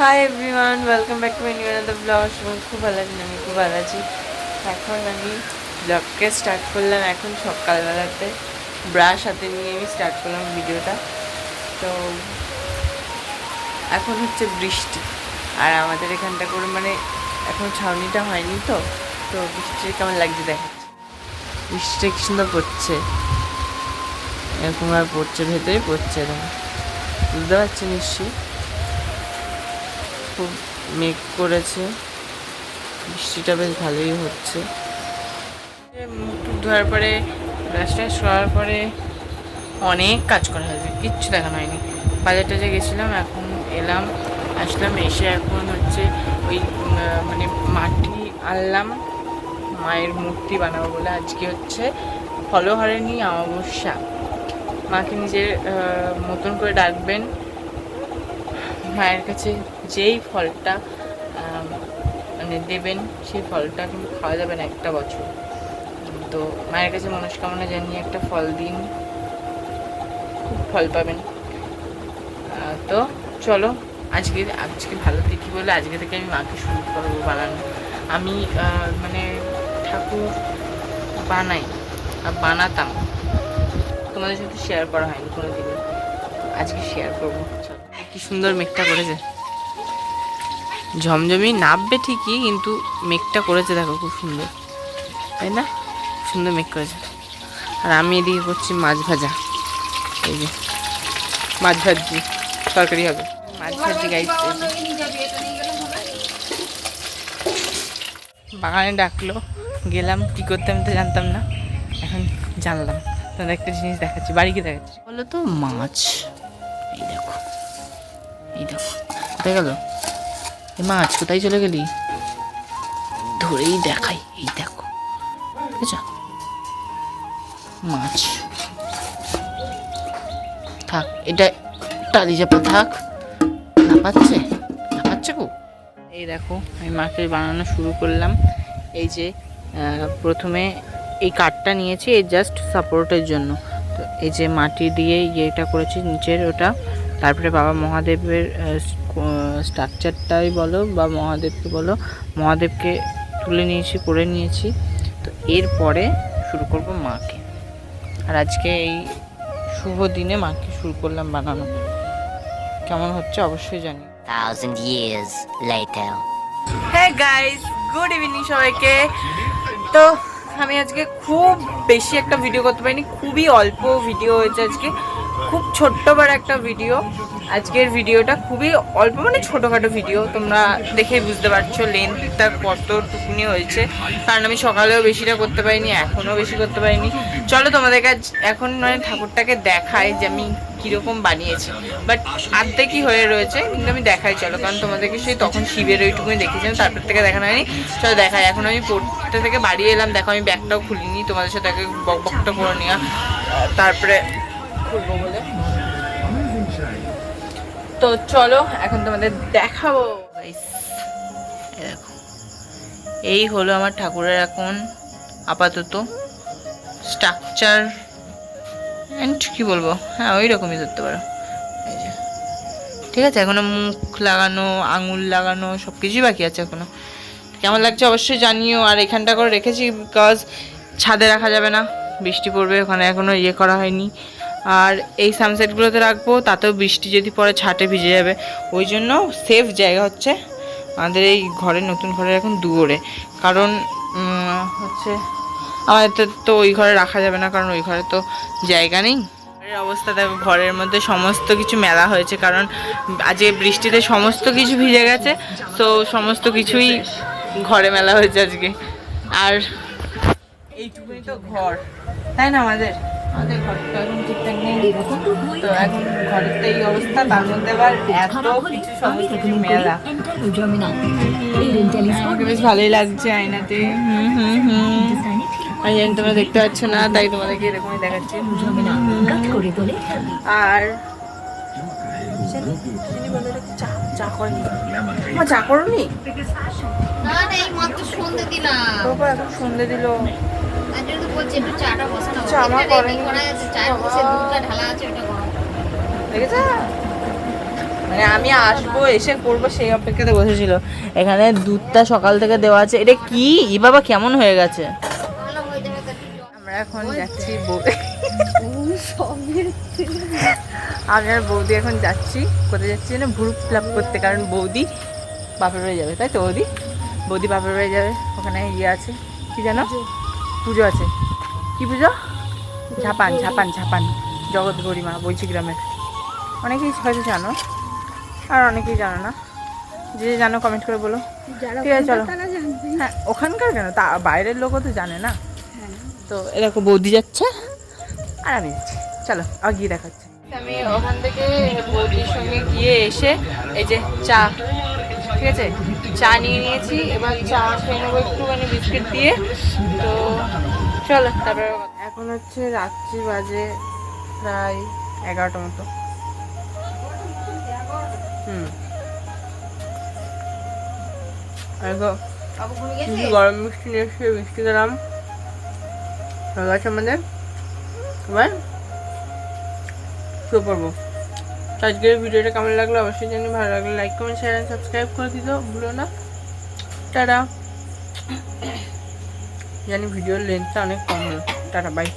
Hi everyone welcome back to my new another blog সবাই খুব ভালো আছেন আমি খুব ভালো আছি। এখন আমি ব্লগকে স্টার্ট করলাম এখন সকালবেলাতে। ব্রাশ হাতে নিয়ে আমি স্টার্ট করলাম ভিডিওটা। তো এখন হচ্ছে বৃষ্টি। আর আমাদের এখানটা করে মানে এখন ছাউনিটা হয়নি তো। তো বৃষ্টির কেমন লাগছে দেখাচ্ছি। বৃষ্টিটা কি সুন্দর পড়ছে। এরকম আর পড়ছে, ভেতরে পড়ছে এরকম। বুঝতে পারছি নিশ্চয়ই? খুব মেঘ করেছে। বৃষ্টিটা বেশ ভালোই হচ্ছে। মুখ টুক ধোয়ার পরে ব্রাশ ট্রাশ করার পরে অনেক কাজ করা হয়েছে, কিচ্ছু দেখানো হয়নি। বাজার টাজার গেছিলাম, এখন এলাম, আসলাম, এসে এখন হচ্ছে ওই মানে মাটি আনলাম। মায়ের মূর্তি বানাবো বলে আজকে হচ্ছে ফলহারিণী অমাবস্যা। মাকে নিজের মতন করে ডাকবেন। মায়ের কাছে যেই ফলটা মানে দেবেন, সেই ফলটা কিন্তু খাওয়া যাবে না একটা বছর। তো মায়ের কাছে মনস্কামনা জানিয়ে একটা ফল দিন। খুব ফল পাবেন। তো চলো, আজকে আজকে ভালো দেখি বলে আজকে থেকে আমি মাকে শুরু করব বানানো আমি মানে ঠাকুর বানাই বানাতাম। তোমাদের সাথে শেয়ার করা হয়নি কোনো দিনও আজকে শেয়ার করব। কি সুন্দর মেঘটা করেছে। ঝমঝমি নামবে ঠিকই, কিন্তু মেঘটা করেছে দেখো খুব সুন্দর। তাই না? সুন্দর মেঘ করেছে। আর আমি এদিকে করছি মাছ ভাজা। এই যে, মাছ ভাজি তরকারি হবে। মাছ ভাজি গাইছি বাগানে ডাকলো। গেলাম, কি করতে আমি তো জানতাম না। এখন জানলাম। তোমাদের একটা জিনিস দেখাচ্ছি। বাড়িকে দেখাচ্ছি। বলো তো, মাছ। এই দেখো। এই দেখো। কোথায় গেল? এই মাছ কোথায় চলে গেলি? ধরেই দেখাই, এই দেখো। মাছ। থাক, এটা টালি চাপা থাক। না পাচ্ছে? গো? এই দেখো, আমি মাকে বানানো শুরু করলাম। এই যে প্রথমে এই কাঠটা নিয়েছি, এই জাস্ট সাপোর্টের জন্য। তো এই যে মাটি দিয়ে ইয়েটা করেছি, নিচের ওটা। তারপরে বাবা মহাদেবের স্ট্রাকচারটাই বলো বা মহাদেবকে বলো মহাদেবকে তুলে নিয়েছি করে নিয়েছি। তো এরপরে শুরু করব মাকে। আর আজকে এই শুভ দিনে মাকে শুরু করলাম বানানো। কেমন হচ্ছে অবশ্যই জানি। Thousand years later. হ্যাঁ গাইস গুড ইভিনিং সবাইকে। তো আমি আজকে খুব বেশি একটা ভিডিও করতে পারিনি খুবই অল্প ভিডিও হয়েছে আজকে। খুব ছোট্ট বড় একটা ভিডিও আজকের ভিডিওটা খুবই অল্প মানে ছোটোখাটো ভিডিও তোমরা দেখে বুঝতে পারছ লেন্থটা কতটুকুনি হয়েছে। কারণ আমি সকালেও বেশিটা করতে পারিনি, এখনও বেশি করতে পারিনি। চলো তোমাদের কাছে, এখন মানে ঠাকুরটাকে দেখাই যে আমি কীরকম বানিয়েছি। বাট আর্ধেকই হয়ে রয়েছে, কিন্তু আমি দেখাই, চলো। কারণ তোমাদেরকে সেই তখন শিবের ওইটুকুনি দেখিয়েছিলাম, তারপর থেকে দেখানো হয়নি। চলো দেখাই, এখন আমি পড়তে থেকে বাড়ি এলাম। দেখো, আমি ব্যাগটাও খুলিনি, তোমাদের সাথে বক বকটা করে নেওয়া। তারপরে খুলবো বলে। তো চলো, এখন তোমাদের দেখাবো দেখো। এই হলো আমার ঠাকুরের এখন আপাতত স্ট্রাকচার অ্যান্ড কি বলব? হ্যাঁ ওই রকমই ধরতে পারো। ঠিক আছে, এখনও মুখ লাগানো, আঙুল লাগানো সব কিছুই বাকি আছে এখনও। কেমন লাগছে অবশ্যই জানিও, আর এখানটা করে রেখেছি বিকজ ছাদে রাখা যাবে না। বৃষ্টি পড়বে, ওখানে এখনও ইয়ে করা হয়নি। আর এই সানসেটগুলোতে রাখব, তাতেও বৃষ্টি যদি পরে ছাটে ভিজে যাবে। ওই জন্য সেফ জায়গা হচ্ছে আমাদের এই ঘরে, নতুন ঘরে এখন দুয়ারে। কারণ হচ্ছে আমাদের তো- ওই ঘরে রাখা যাবে না, কারণ ওই ঘরে তো জায়গা নেই। ঘরের অবস্থা দেখো, ঘরের মধ্যে সমস্ত কিছু মেলা হয়েছে, কারণ আজকে বৃষ্টিতে সমস্ত কিছু ভিজে গেছে, তো সমস্ত কিছুই ঘরে মেলা হয়েছে আজকে। আর এইটুকুনি তো ঘর, তাই না আমাদের? আমাদের ঘরটা এখন ঠিকঠাক নেই তো এখন ঘরের এই অবস্থা। তার মধ্যে আবার এত কিছু সমস্ত কিছু মেলা আমাকে বেশ ভালোই লাগছে আয়নাতে। হুম হুম হুম। আমি জানি তোমরা দেখতে পাচ্ছ না তাই তোমাদেরকে এরকমই দেখাচ্ছি। আর বলে এটা চা করনি? না না এই মাত্র সন্ধে দিলাম। এখন সন্ধে দিল। বলছি একটু চাটা বসানো চা আমার করেনি। করা আছে চায়ের বসে দুধটা ঢালা আছে ওটা গরম দেখেছ মানে আমি আসব এসে করব সেই অপেক্ষাতে বসেছিল। এখানে দুধটা সকাল থেকে দেওয়া আছে। এটা কি? ই বাবা কেমন হয়ে গেছে। আমরা এখন যাচ্ছি আমি আর বৌদি এখন যাচ্ছি। কোথায় যাচ্ছি না ভুরু ফ্লাপ করতে কারণ বৌদি বাপের বাড়ি যাবে তাই তো বৌদি? বৌদি বাপের বাড়ি যাবে ওখানে ইয়ে আছে। কি জানো? পুজো আছে। কি পুজো ঝাপান ঝাপান ঝাপান। জগৎ গরিমা বৈচি গ্রামের। অনেকেই হয়তো জানো আর অনেকেই জানো না। যে জানো কমেন্ট করে বলো। ঠিক আছে চলো। হ্যাঁ ওখানকার কেন? তা বাইরের লোকও তো জানে না। তো এরকম বৌদি যাচ্ছে আর আমি যাচ্ছি। চলো গিয়ে দেখাচ্ছি। আমি ওখান থেকে বৌদির সঙ্গে গিয়ে এসে এই যে চা ঠিক আছে? চা নিয়ে নিয়েছি এবার চা খেয়ে নেব একটুখানি বিস্কিট দিয়ে। তো চলো তারপরে এখন হচ্ছে রাত্রি বাজে প্রায় এগারোটা মতো। হুম। গরম মিষ্টি নিয়ে এসে মিষ্টি খেলাম হয়ে গেছে আমাদের? এবার শুয়ে পড়ব। আজকের ভিডিওটা কেমন লাগল? অবশ্যই জানি ভালো লাগলে like comment share and subscribe করে দিত ভুলো না। টাটা। জানি ভিডিওর লেন্থটা অনেক কম টাটা বাই